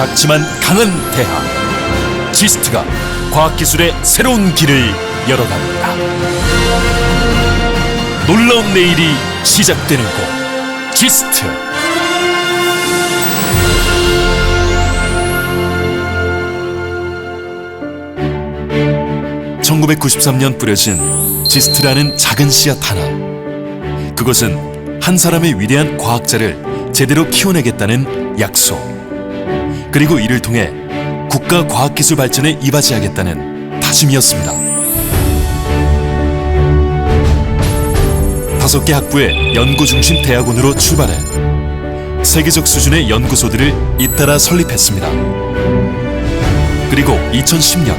작지만 강한 대학 지스트가 과학기술의 새로운 길을 열어갑니다. 놀라운 내일이 시작되는 곳 지스트 1993년 뿌려진 지스트라는 작은 씨앗 하나. 그것은 한 사람의 위대한 과학자를 제대로 키워내겠다는 약속. 그리고 이를 통해 국가 과학기술 발전에 이바지하겠다는 다짐이었습니다. 다섯 개 학부의 연구 중심 대학원으로 출발해 세계적 수준의 연구소들을 잇따라 설립했습니다. 그리고 2010년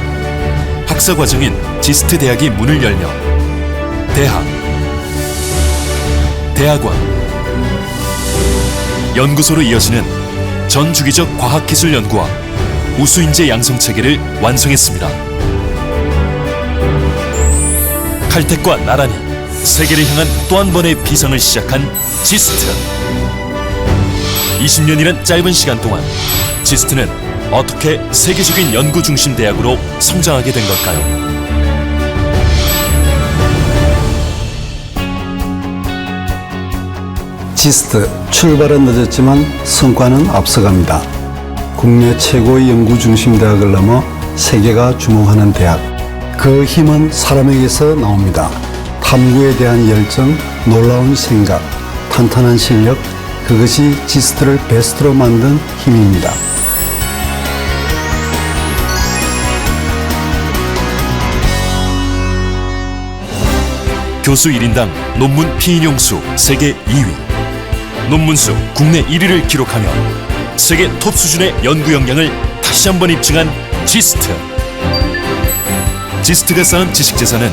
학사 과정인 지스트 대학이 문을 열며 대학, 대학원, 연구소로 이어지는 전 주기적 과학기술 연구와 우수 인재 양성 체계를 완성했습니다. 칼텍과 나란히 세계를 향한 또 한 번의 비상을 시작한 지스트. 20년이란 짧은 시간 동안 지스트는 어떻게 세계적인 연구 중심 대학으로 성장하게 된 걸까요? 지스트 출발은 늦었지만 성과는 앞서갑니다. 국내 최고의 연구 중심 대학을 넘어 세계가 주목하는 대학. 그 힘은 사람에게서 나옵니다. 탐구에 대한 열정, 놀라운 생각, 탄탄한 실력, 그것이 지스트를 베스트로 만든 힘입니다. 교수 1인당 논문 피인용 수 세계 2위, 논문 수 국내 1위를 기록하며 세계 톱 수준의 연구 역량을 다시 한번 입증한 지스트. 지스트가 쌓은 지식 재산은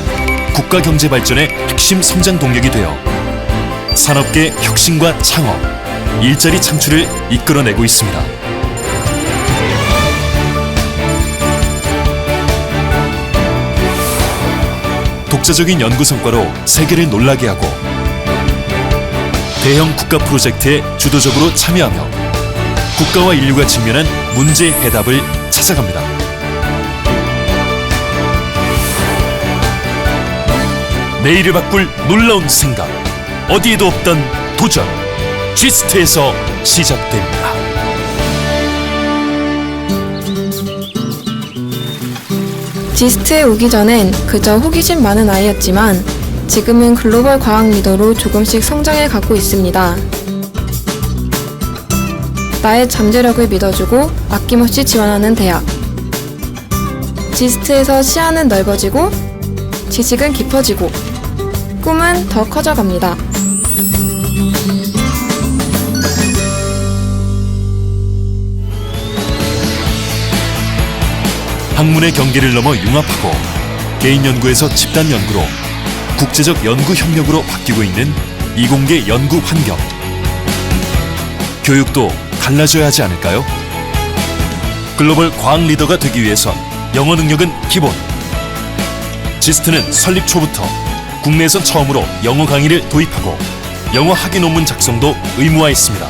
국가 경제 발전의 핵심 성장 동력이 되어 산업계 혁신과 창업, 일자리 창출을 이끌어내고 있습니다. 독자적인 연구 성과로 세계를 놀라게 하고 대형 국가 프로젝트에 주도적으로 참여하며 국가와 인류가 직면한 문제 해답을 찾아갑니다. 내일을 바꿀 놀라운 생각 어디에도 없던 도전 쥐스트에서 시작됩니다. 지스트에 오기 전엔 그저 호기심 많은 아이였지만 지금은 글로벌 과학 리더로 조금씩 성장해 가고 있습니다. 나의 잠재력을 믿어주고 아낌없이 지원하는 대학. 지스트에서 시야는 넓어지고 지식은 깊어지고 꿈은 더 커져갑니다. 학문의 경계를 넘어 융합하고 개인 연구에서 집단 연구로 국제적 연구 협력으로 바뀌고 있는 이공계 연구 환경. 교육도 달라져야 하지 않을까요? 글로벌 과학 리더가 되기 위해선 영어 능력은 기본. 지스트는 설립 초부터 국내에선 처음으로 영어 강의를 도입하고 영어 학위 논문 작성도 의무화했습니다.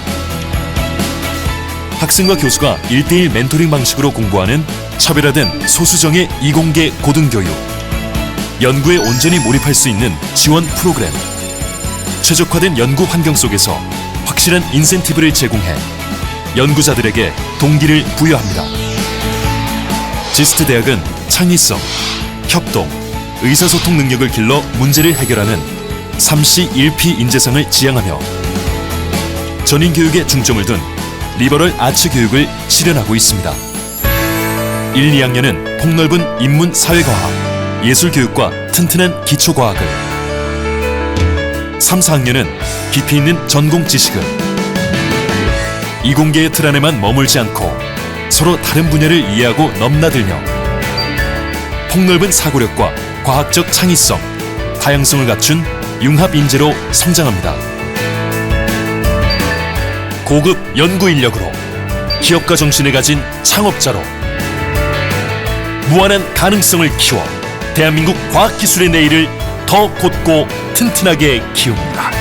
학생과 교수가 1대1 멘토링 방식으로 공부하는 차별화된 소수정의 이공계 고등교육, 연구에 온전히 몰입할 수 있는 지원 프로그램, 최적화된 연구 환경 속에서 확실한 인센티브를 제공해 연구자들에게 동기를 부여합니다. 지스트 대학은 창의성, 협동, 의사소통 능력을 길러 문제를 해결하는 3C 1P 인재상을 지향하며 전인 교육에 중점을 둔 리버럴 아츠 교육을 실현하고 있습니다. 1, 2학년은 폭넓은 인문 사회과학, 예술 교육과 튼튼한 기초 과학을 3, 4학년은 깊이 있는 전공 지식을 이공계의 틀 안에만 머물지 않고 서로 다른 분야를 이해하고 넘나들며 폭넓은 사고력과 과학적 창의성, 다양성을 갖춘 융합 인재로 성장합니다. 고급 연구 인력으로 기업가 정신을 가진 창업자로 무한한 가능성을 키워 대한민국 과학기술의 내일을 더 곧고 튼튼하게 키웁니다.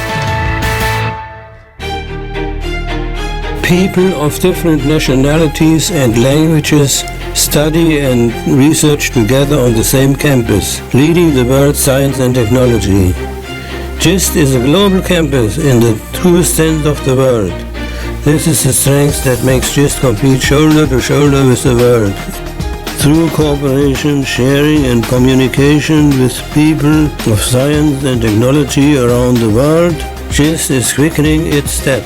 People of different nationalities and languages study and research together on the same campus, leading the world science and technology. GIST is a global campus in the truest sense of the word. This is the strength that makes GIST compete shoulder to shoulder with the world. Through cooperation, sharing, and communication with people of science and technology around the world, GIST is quickening its step.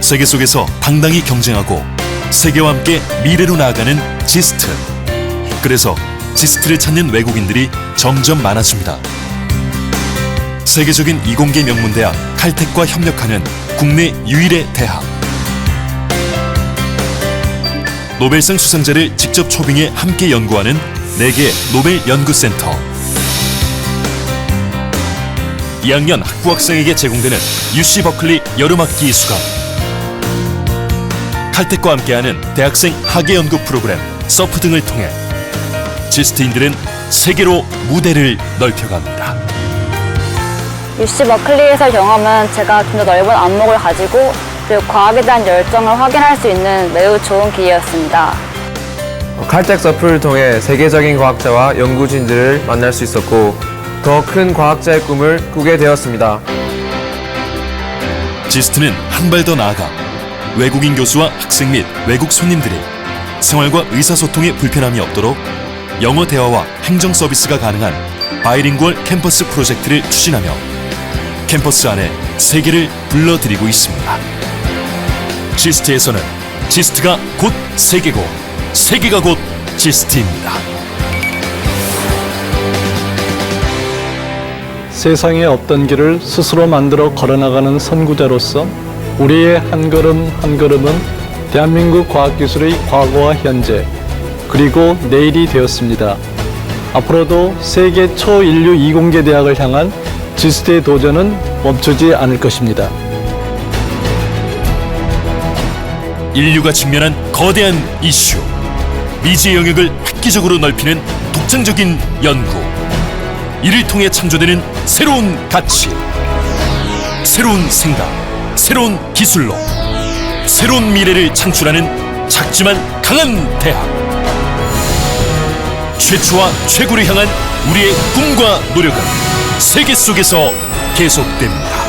세계 속에서 당당히 경쟁하고 세계와 함께 미래로 나아가는 지스트. 그래서 지스트를 찾는 외국인들이 점점 많아집니다. 세계적인 이공계 명문 대학 칼텍과 협력하는 국내 유일의 대학. 노벨상 수상자를 직접 초빙해 함께 연구하는 4개 노벨 연구센터. 2학년 학부 학생에게 제공되는 UC 버클리 여름학기 수강. 칼텍과 함께하는 대학생 학예 연구 프로그램 서프 등을 통해 지스트인들은 세계로 무대를 넓혀갑니다. UC 버클리에서 경험은 제가 좀 더 넓은 안목을 가지고 그리고 과학에 대한 열정을 확인할 수 있는 매우 좋은 기회였습니다. 칼텍 서프를 통해 세계적인 과학자와 연구진들을 만날 수 있었고 더 큰 과학자의 꿈을 꾸게 되었습니다. 지스트는 한 발 더 나아가 외국인 교수와 학생 및 외국 손님들이 생활과 의사소통에 불편함이 없도록 영어 대화와 행정 서비스가 가능한 바이링구얼 캠퍼스 프로젝트를 추진하며 캠퍼스 안에 세계를 불러들이고 있습니다. 지스트에서는 지스트가 곧 세계고 세계가 곧 지스트입니다. 세상의 없던 길을 스스로 만들어 걸어나가는 선구자로서 우리의 한 걸음 한 걸음은 대한민국 과학기술의 과거와 현재 그리고 내일이 되었습니다. 앞으로도 세계 초인류 이공계 대학을 향한 지스트의 도전은 멈추지 않을 것입니다. 인류가 직면한 거대한 이슈 미지의 영역을 획기적으로 넓히는 독창적인 연구 이를 통해 창조되는 새로운 가치 새로운 생각 새로운 기술로 새로운 미래를 창출하는 작지만 강한 대학 최초와 최고를 향한 우리의 꿈과 노력은 세계 속에서 계속됩니다.